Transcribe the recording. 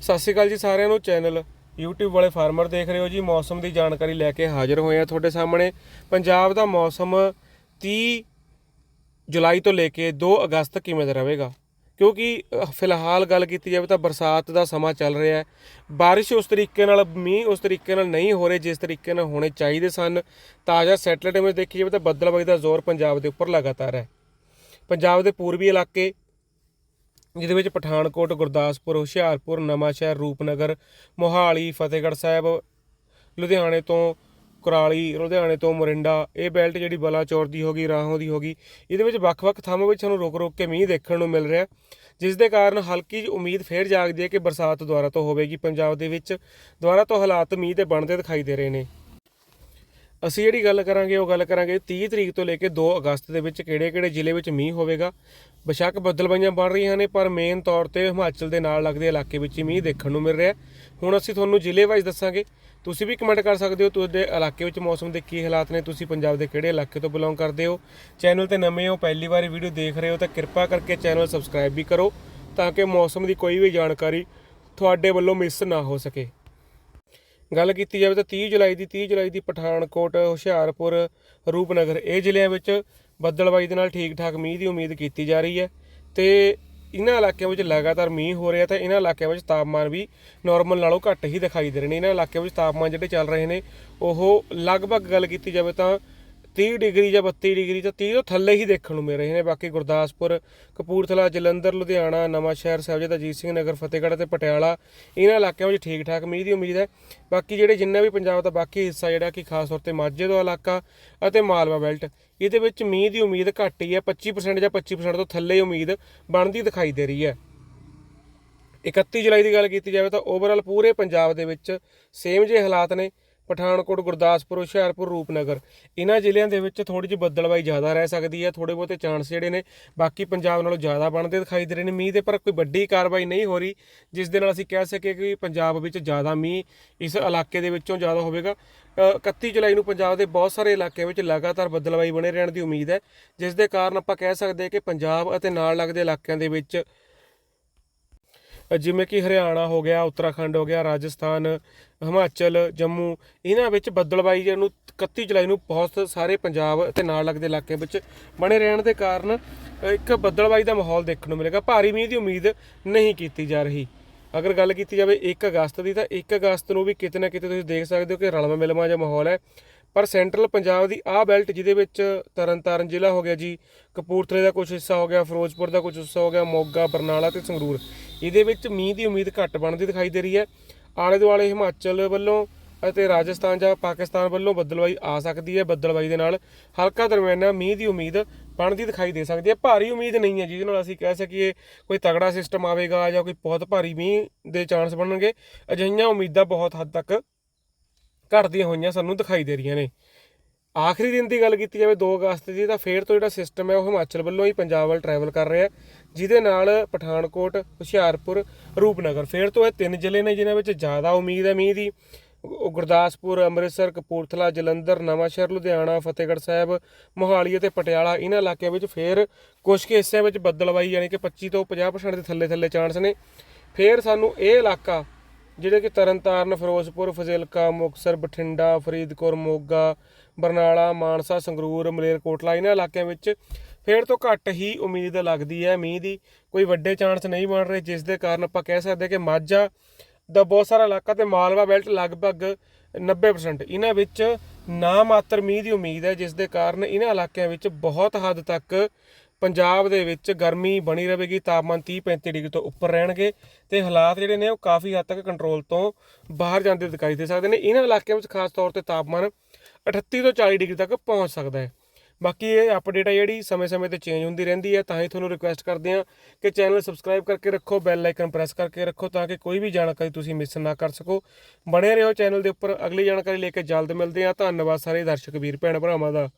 ਸਤਿ ਸ਼੍ਰੀ ਅਕਾਲ ਜੀ ਸਾਰਿਆਂ ਨੂੰ ਚੈਨਲ YouTube ਵਾਲੇ ਫਾਰਮਰ ਦੇਖ ਰਹੇ ਹੋ ਜੀ। ਮੌਸਮ ਦੀ ਜਾਣਕਾਰੀ ਲੈ ਕੇ ਹਾਜ਼ਰ ਹੋਏ ਆ ਤੁਹਾਡੇ ਸਾਹਮਣੇ। ਪੰਜਾਬ ਦਾ ਮੌਸਮ 30 ਜੁਲਾਈ ਤੋਂ ਲੈ ਕੇ 2 ਅਗਸਤ ਕਿਵੇਂ ਦਾ ਰਹੇਗਾ? ਕਿਉਂਕਿ ਫਿਲਹਾਲ ਗੱਲ ਕੀਤੀ ਜਾਵੇ ਤਾਂ ਬਰਸਾਤ ਦਾ ਸਮਾਂ ਚੱਲ ਰਿਹਾ ਹੈ। ਬਾਰਿਸ਼ ਉਸ ਤਰੀਕੇ ਨਾਲ, ਮੀਂਹ ਉਸ ਤਰੀਕੇ ਨਾਲ ਨਹੀਂ ਹੋ ਰਹੇ ਜਿਸ ਤਰੀਕੇ ਨਾਲ ਹੋਣੇ ਚਾਹੀਦੇ ਸਨ। ਤਾਜ਼ਾ ਸੈਟਲਾਈਟ ਇਮੇਜ ਦੇਖੀ ਜਾਵੇ ਤਾਂ ਬੱਦਲਬਾਈ ਦਾ ਜ਼ੋਰ ਪੰਜਾਬ ਦੇ ਉੱਪਰ ਲਗਾਤਾਰ ਹੈ। ਪੰਜਾਬ ਦੇ ਪੂਰਬੀ ਇਲਾਕੇ ਜਿਹਦੇ ਵਿੱਚ ਪਠਾਨਕੋਟ, ਗੁਰਦਾਸਪੁਰ, ਹੁਸ਼ਿਆਰਪੁਰ, ਨਵਾਂਸ਼ਹਿਰ, ਰੂਪਨਗਰ, ਮੋਹਾਲੀ, ਫਤਿਹਗੜ੍ਹ ਸਾਹਿਬ, ਲੁਧਿਆਣੇ ਤੋਂ ਕੁਰਾਲੀ, ਲੁਧਿਆਣੇ ਤੋਂ ਮੋਰਿੰਡਾ, ਇਹ ਬੈਲਟ ਜਿਹੜੀ ਬਲਾਚੌਰ ਦੀ ਹੋਗੀ ਰਾਹੋਂ ਦੀ ਹੋਗੀ ਇਹਦੇ ਵਿੱਚ ਵੱਖ-ਵੱਖ ਥਾਵਾਂ ਵਿੱਚ ਸਾਨੂੰ ਰੁਕ-ਰੁਕ ਕੇ ਮੀਂਹ ਦੇਖਣ ਨੂੰ ਮਿਲ ਰਿਹਾ। ਜਿਸ ਦੇ ਕਾਰਨ ਹਲਕੀ ਜਿਹੀ ਉਮੀਦ ਫੇਰ ਜਾਗਦੀ ਹੈ ਕਿ ਬਰਸਾਤ ਦੁਆਰਾ ਤੋਂ ਹੋਵੇਗੀ। ਪੰਜਾਬ ਦੇ ਵਿੱਚ ਦੁਆਰਾ ਤੋਂ ਹਾਲਾਤ ਮੀਂਹ ਦੇ ਬਣਦੇ ਦਿਖਾਈ ਦੇ ਰਹੇ ਨੇ। ਅਸੀਂ ਜਿਹੜੀ ਗੱਲ ਕਰਾਂਗੇ, ਉਹ ਗੱਲ ਕਰਾਂਗੇ 30 ਤਰੀਕ ਤੋਂ ਲੈ ਕੇ 2 ਅਗਸਤ ਦੇ ਵਿੱਚ ਕਿਹੜੇ-ਕਿਹੜੇ ਜ਼ਿਲ੍ਹੇ ਵਿੱਚ ਮੀਂਹ ਹੋਵੇਗਾ। ਬੇਸ਼ੱਕ ਬੱਦਲਬਾਈਆਂ ਬਣ ਰਹੀਆਂ ਨੇ, ਪਰ ਮੇਨ ਤੌਰ ਤੇ ਹਿਮਾਚਲ ਦੇ ਨਾਲ ਲੱਗਦੇ ਇਲਾਕੇ ਵਿੱਚ ਹੀ ਮੀਂਹ ਦੇਖਣ ਨੂੰ ਮਿਲ ਰਿਹਾ। ਹੁਣ ਅਸੀਂ ਤੁਹਾਨੂੰ ਜ਼ਿਲ੍ਹੇ ਵਾਈਜ਼ ਦੱਸਾਂਗੇ। ਤੁਸੀਂ ਵੀ ਕਮੈਂਟ ਕਰ ਸਕਦੇ ਹੋ, ਤੁਹਾਡੇ ਇਲਾਕੇ ਵਿੱਚ ਮੌਸਮ ਦੇ ਕੀ ਹਾਲਾਤ ਨੇ, ਤੁਸੀਂ ਪੰਜਾਬ ਦੇ ਕਿਹੜੇ ਇਲਾਕੇ ਤੋਂ ਬਿਲੋਂਗ ਕਰਦੇ ਹੋ। ਚੈਨਲ ਤੇ ਨਵੇਂ ਹੋ, ਪਹਿਲੀ ਵਾਰੀ ਵੀਡੀਓ ਦੇਖ ਰਹੇ ਹੋ, ਤਾਂ ਕਿਰਪਾ ਕਰਕੇ ਚੈਨਲ ਸਬਸਕ੍ਰਾਈਬ ਵੀ ਕਰੋ, ਤਾਂ ਕਿ ਮੌਸਮ ਦੀ ਕੋਈ ਵੀ ਜਾਣਕਾਰੀ ਤੁਹਾਡੇ ਵੱਲੋਂ ਮਿਸ ਨਾ ਹੋ ਸਕੇ। ਗੱਲ ਕੀਤੀ ਜਾਵੇ ਤਾਂ 30 ਜੁਲਾਈ ਦੀ 30 ਜੁਲਾਈ ਦੀ ਪਠਾਨਕੋਟ, ਹੁਸ਼ਿਆਰਪੁਰ, ਰੂਪਨਗਰ, ਇਹ ਜ਼ਿਲ੍ਹਿਆਂ ਵਿੱਚ ਬੱਦਲਬਾਈ ਦੇ ਨਾਲ ਠੀਕ ਠਾਕ ਮੀਂਹ ਦੀ ਉਮੀਦ ਕੀਤੀ ਜਾ ਰਹੀ ਹੈ ਤੇ ਇਹਨਾਂ ਇਲਾਕਿਆਂ ਵਿੱਚ ਲਗਾਤਾਰ ਮੀਂਹ ਹੋ ਰਿਹਾ ਤਾਂ ਇਹਨਾਂ ਇਲਾਕਿਆਂ ਵਿੱਚ ਤਾਪਮਾਨ ਵੀ ਨਾਰਮਲ ਨਾਲੋਂ ਘੱਟ ਹੀ ਦਿਖਾਈ ਦੇ ਰਹੇ ਨੇ। ਇਹਨਾਂ ਇਲਾਕਿਆਂ ਵਿੱਚ ਤਾਪਮਾਨ ਜਿਹੜੇ ਚੱਲ ਰਹੇ ਨੇ, ਉਹ ਲਗਭਗ ਗੱਲ ਕੀਤੀ ਜਾਵੇ ਤਾਂ 30 ਡਿਗਰੀ ਜਾਂ 32 ਡਿਗਰੀ ਤਾਂ 30 ਤੋਂ ਥੱਲੇ ਹੀ ਦੇਖਣ ਨੂੰ ਮਿਲ ਰਹੇ ਨੇ। ਬਾਕੀ ਗੁਰਦਾਸਪੁਰ, ਕਪੂਰਥਲਾ, ਜਲੰਧਰ, ਲੁਧਿਆਣਾ ਨਵਾਂਸ਼ਹਿਰ ਸਾਹਿਬਜ਼ਾਦਾ ਅਜੀਤ ਸਿੰਘ ਨਗਰ, ਫਤਿਹਗੜ੍ਹ ਤੇ ਪਟਿਆਲਾ, ਇਹਨਾਂ ਇਲਾਕਿਆਂ ਵਿੱਚ ਠੀਕ ਠਾਕ ਮੀਂਹ ਦੀ ਉਮੀਦ ਹੈ। ਬਾਕੀ ਜਿਹੜੇ ਜਿੰਨਾ ਵੀ ਪੰਜਾਬ ਦਾ ਬਾਕੀ ਹਿੱਸਾ ਜਿਹੜਾ ਕਿ ਖਾਸ ਤੌਰ ਤੇ ਮਾਝੇ ਦਾ ਇਲਾਕਾ ਅਤੇ ਮਾਲਵਾ ਬੈਲਟ, ਇਹਦੇ ਵਿੱਚ ਮੀਂਹ ਦੀ ਉਮੀਦ ਘੱਟ ਹੀ ਹੈ। 25% ਜਾਂ 25% ਤੋਂ ਥੱਲੇ ਹੀ ਉਮੀਦ ਬਣਦੀ ਦਿਖਾਈ ਦੇ ਰਹੀ ਹੈ। 31 ਜੁਲਾਈ ਦੀ ਗੱਲ ਕੀਤੀ ਜਾਵੇ ਤਾਂ ਓਵਰਆਲ ਪੂਰੇ ਪੰਜਾਬ ਦੇ ਵਿੱਚ ਸੇਮ ਜਿਹੇ ਹਾਲਾਤ ਨੇ। ਪਠਾਨਕੋਟ ਗੁਰਦਾਸਪੁਰ ਹੁਸ਼ਿਆਰਪੁਰ ਰੂਪਨਗਰ। ਇਹਨਾਂ ਜ਼ਿਲ੍ਹਿਆਂ ਦੇ ਵਿੱਚ ਥੋੜੀ ਜਿਹੀ ਬੱਦਲਬਾਈ ਜ਼ਿਆਦਾ ਰਹਿ ਸਕਦੀ ਹੈ ਥੋੜੇ ਬਹੁਤੇ ਚਾਂਸ ਜਿਹੜੇ ਨੇ ਬਾਕੀ ਪੰਜਾਬ ਨਾਲੋਂ ਜ਼ਿਆਦਾ ਬਣਦੇ ਦਿਖਾਈ ਦੇ ਰਹੇ ਨੇ ਮੀਂਹ ਦੇ ਪਰ ਕੋਈ ਵੱਡੀ ਕਾਰਵਾਈ ਨਹੀਂ ਹੋ ਰਹੀ ਜਿਸ ਦੇ ਨਾਲ ਅਸੀਂ ਕਹਿ ਸਕੀਏ ਕਿ ਪੰਜਾਬ ਵਿੱਚ ਜ਼ਿਆਦਾ ਮੀਂਹ ਇਸ ਇਲਾਕੇ ਦੇ ਵਿੱਚੋਂ ਜ਼ਿਆਦਾ ਹੋਵੇਗਾ। ਅ, 31 ਜੁਲਾਈ ਨੂੰ ਪੰਜਾਬ ਦੇ ਬਹੁਤ ਸਾਰੇ ਇਲਾਕਿਆਂ ਵਿੱਚ ਲਗਾਤਾਰ ਬੱਦਲਬਾਈ ਬਣੇ ਰਹਿਣ ਦੀ ਉਮੀਦ ਹੈ ਜਿਸ ਦੇ ਕਾਰਨ ਆਪਾਂ ਕਹਿ ਸਕਦੇ ਹਾਂ ਕਿ ਪੰਜਾਬ ਅਤੇ ਨਾਲ ਲੱਗਦੇ ਇਲਾਕਿਆਂ ਦੇ ਵਿੱਚ ਜਿਵੇਂ ਕਿ ਹਰਿਆਣਾ ਹੋ ਗਿਆ, ਉੱਤਰਾਖੰਡ ਹੋ ਗਿਆ, ਰਾਜਸਥਾਨ, ਹਿਮਾਚਲ, ਜੰਮੂ, ਇਹਨਾਂ ਵਿੱਚ ਬੱਦਲਬਾਈ ਨੂੰ 31 ਜੁਲਾਈ ਨੂੰ ਬਹੁਤ ਸਾਰੇ ਪੰਜਾਬ ਅਤੇ ਨਾਲ ਲੱਗਦੇ ਇਲਾਕੇ ਵਿੱਚ ਬਣੇ ਰਹਿਣ ਦੇ ਕਾਰਨ ਇੱਕ ਬੱਦਲਬਾਈ ਦਾ ਮਾਹੌਲ ਦੇਖਣ ਨੂੰ ਮਿਲੇਗਾ। ਭਾਰੀ ਮੀਂਹ ਦੀ ਉਮੀਦ ਨਹੀਂ ਕੀਤੀ ਜਾ ਰਹੀ। ਅਗਰ ਗੱਲ ਕੀਤੀ ਜਾਵੇ 1 ਅਗਸਤ ਦੀ, ਤਾਂ 1 ਅਗਸਤ ਨੂੰ ਵੀ ਕਿਤੇ ਨਾ ਕਿਤੇ ਤੁਸੀਂ ਦੇਖ ਸਕਦੇ ਹੋ ਕਿ ਰਲਵਾਂ ਮਿਲਵਾਂ ਜਿਹਾ ਮਾਹੌਲ ਹੈ। ਪਰ ਸੈਂਟਰਲ ਪੰਜਾਬ ਦੀ ਆਹ ਬੈਲਟ, ਜਿਹਦੇ ਵਿੱਚ ਤਰਨਤਾਰਨ ਜ਼ਿਲ੍ਹਾ ਹੋ ਗਿਆ ਜੀ, ਕਪੂਰਥਲੇ ਦਾ ਕੁਝ ਹਿੱਸਾ ਹੋ ਗਿਆ, ਫਿਰੋਜ਼ਪੁਰ ਦਾ ਕੁਝ ਹਿੱਸਾ ਹੋ ਗਿਆ, ਮੋਗਾ, ਬਰਨਾਲਾ ਤੇ ਸੰਗਰੂਰ। ਇਹਦੇ ਵਿੱਚ ਮੀਂਹ ਦੀ ਉਮੀਦ ਘੱਟ ਬਣਦੀ ਦਿਖਾਈ ਦੇ ਰਹੀ ਹੈ। ਆਲੇ ਦੁਆਲੇ ਹਿਮਾਚਲ ਵੱਲੋਂ ਅਤੇ ਰਾਜਸਥਾਨ ਜਾਂ ਪਾਕਿਸਤਾਨ ਵੱਲੋਂ ਬੱਦਲਬਾਈ ਆ ਸਕਦੀ ਹੈ ਬੱਦਲਬਾਈ ਦੇ ਨਾਲ। ਹਲਕਾ ਦਰਮਿਆਨਾ ਮੀਂਹ ਦੀ ਉਮੀਦ ਬਣਦੀ ਦਿਖਾਈ ਦੇ ਸਕਦੀ ਹੈ। ਭਾਰੀ ਉਮੀਦ ਨਹੀਂ ਹੈ ਜਿਹਦੇ ਨਾਲ ਅਸੀਂ ਕਹਿ ਸਕੀਏ ਕੋਈ ਤਗੜਾ ਸਿਸਟਮ ਆਵੇਗਾ ਜਾਂ ਕੋਈ ਬਹੁਤ ਭਾਰੀ ਮੀਂਹ ਦੇ ਚਾਂਸ ਬਣਨਗੇ। ਅਜਿਹੀਆਂ ਉਮੀਦਾਂ ਬਹੁਤ ਹੱਦ ਤੱਕ ਘਟਦੀਆਂ ਹੋਈਆਂ ਸਾਨੂੰ ਦਿਖਾਈ ਦੇ ਰਹੀਆਂ ਨੇ। ਆਖਰੀ ਦਿਨ ਦੀ ਗੱਲ ਕੀਤੀ ਜਾਵੇ 2 ਅਗਸਤ ਦੀ, ਤਾਂ ਫੇਰ ਤੋਂ ਜਿਹੜਾ ਸਿਸਟਮ ਹੈ, ਉਹ ਹਿਮਾਚਲ ਵੱਲੋਂ ਹੀ ਪੰਜਾਬ ਵੱਲ ਟਰੈਵਲ ਕਰ ਰਿਹਾ ਜਿਹਦੇ ਨਾਲ ਪਠਾਨਕੋਟ, ਹੁਸ਼ਿਆਰਪੁਰ, ਰੂਪਨਗਰ ਫੇਰ ਤੋਂ ਇਹ ਤਿੰਨ ਜ਼ਿਲ੍ਹੇ ਨੇ, ਜਿਨ੍ਹਾਂ ਵਿੱਚ ਜ਼ਿਆਦਾ ਉਮੀਦ ਹੈ ਮੀਂਹ ਦੀ। ਉਹ ਗੁਰਦਾਸਪੁਰ, ਅੰਮ੍ਰਿਤਸਰ, ਕਪੂਰਥਲਾ, ਜਲੰਧਰ, ਨਵਾਂਸ਼ਹਿਰ, ਲੁਧਿਆਣਾ, ਫਤਿਹਗੜ੍ਹ ਸਾਹਿਬ, ਮੋਹਾਲੀ ਅਤੇ ਪਟਿਆਲਾ ਇਹਨਾਂ ਇਲਾਕਿਆਂ ਵਿੱਚ ਫੇਰ ਕੁਝ ਕੁ ਹਿੱਸਿਆਂ ਵਿੱਚ ਬੱਦਲਬਾਈ ਯਾਨੀ ਕਿ 25 ਤੋਂ 50% ਦੇ ਥੱਲੇ ਥੱਲੇ ਚਾਂਸ ਨੇ। ਫੇਰ ਸਾਨੂੰ ਇਹ ਇਲਾਕਾ, ਜਿਹੜੇ ਕਿ ਤਰਨਤਾਰਨ, ਫਿਰੋਜ਼ਪੁਰ, ਫਜ਼ਿਲਕਾ, ਮੁਕਤਸਰ, ਬਠਿੰਡਾ, ਫਰੀਦਕੋਟ, ਮੋਗਾ, ਬਰਨਾਲਾ, ਮਾਨਸਾ, ਸੰਗਰੂਰ, ਮਲੇਰਕੋਟਲਾ ਇਹਨਾਂ ਇਲਾਕਿਆਂ ਵਿੱਚ ਫੇਰ ਤੋਂ ਘੱਟ ਹੀ ਉਮੀਦ ਲੱਗਦੀ ਹੈ। ਮੀਂਹ ਦੀ ਕੋਈ ਵੱਡੇ ਚਾਂਸ ਨਹੀਂ ਬਣ ਰਹੇ, ਜਿਸ ਦੇ ਕਾਰਨ ਆਪਾਂ ਕਹਿ ਸਕਦੇ ਕਿ ਮਾਝਾ ਦਾ ਬਹੁਤ ਸਾਰਾ ਇਲਾਕਾ ਤੇ ਮਾਲਵਾ ਬੈਲਟ ਲਗਭਗ 90% ਇਹਨਾਂ ਵਿੱਚ ਨਾ ਮਾਤਰ ਮੀਂਹ ਦੀ ਉਮੀਦ ਹੈ, ਜਿਸ ਦੇ ਕਾਰਨ ਇਹਨਾਂ ਇਲਾਕਿਆਂ ਵਿੱਚ ਬਹੁਤ ਹੱਦ ਤੱਕ ਪੰਜਾਬ ਦੇ ਵਿੱਚ ਗਰਮੀ ਬਣੀ ਰਹੇਗੀ। ਤਾਪਮਾਨ 30 35 ਡਿਗਰੀ ਤੋਂ ਉੱਪਰ ਰਹਿਣਗੇ ਤੇ ਹਾਲਾਤ ਜਿਹੜੇ ਨੇ ਉਹ ਕਾਫੀ ਹੱਦ ਤੱਕ ਕੰਟਰੋਲ ਤੋਂ ਬਾਹਰ ਜਾਂਦੇ ਦਿਖਾਈ ਦੇ ਸਕਦੇ ਨੇ। ਇਹਨਾਂ ਇਲਾਕਿਆਂ ਵਿੱਚ ਖਾਸ ਤੌਰ ਤੇ ਤਾਪਮਾਨ 38 ਤੋਂ 40 ਡਿਗਰੀ ਤੱਕ ਪਹੁੰਚ ਸਕਦਾ ਹੈ। ਬਾਕੀ ਇਹ ਅਪਡੇਟ ਹੈ ਜਿਹੜੀ ਸਮੇਂ-ਸਮੇਂ ਤੇ ਚੇਂਜ ਹੁੰਦੀ ਰਹਿੰਦੀ ਹੈ ਤਾਂ ਹੀ ਤੁਹਾਨੂੰ ਰਿਕੁਐਸਟ ਕਰਦੇ ਹਾਂ ਕਿ ਚੈਨਲ ਸਬਸਕ੍ਰਾਈਬ ਕਰਕੇ ਰੱਖੋ ਬੈਲ ਆਈਕਨ ਪ੍ਰੈਸ ਕਰਕੇ ਰੱਖੋ ਤਾਂ ਕਿ ਕੋਈ ਵੀ ਜਾਣਕਾਰੀ ਤੁਸੀਂ ਮਿਸ ਨਾ ਕਰ ਸਕੋ। ਬਣੇ ਰਹੋ ਚੈਨਲ ਦੇ ਉੱਪਰ, ਅਗਲੀ ਜਾਣਕਾਰੀ ਲੈ ਕੇ ਜਲਦ ਮਿਲਦੇ ਹਾਂ। ਧੰਨਵਾਦ ਸਾਰੇ ਦਰਸ਼ਕ, ਵੀਰ, ਭੈਣ, ਭਰਾਵਾਂ ਦਾ।